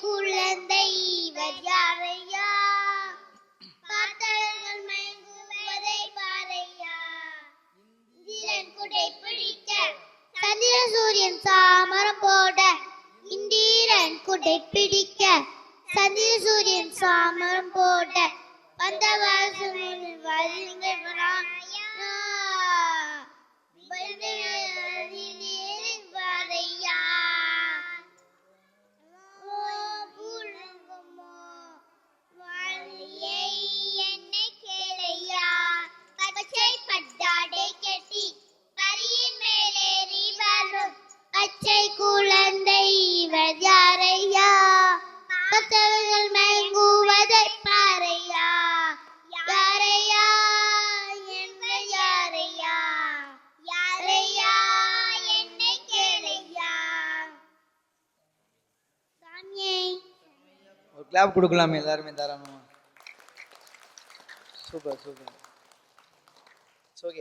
குழந்தை இவர் யாரையா? பார்த்தவர்கள் மயங்குவதை பாரையா இந்திரன் குடை பிடிக்க சந்திர சூரியன் சாமரம் போட இந்திரன் குடை பிடிக்க சந்திர சூரியன் சாமரம் போட வந்த வாசனில் வருங்க பச்சை குழந்தை இவர் யாரையா? மற்றவர்கள் மயங்குவதை பாரையா? யாரையா? என்ன யாரையா? யாரையா? என்ன கேளையா? சாமியை. ஒரு கிளாப் கொடுக்கலாமே எல்லாருமே தாராளமா. Super super. ஓகே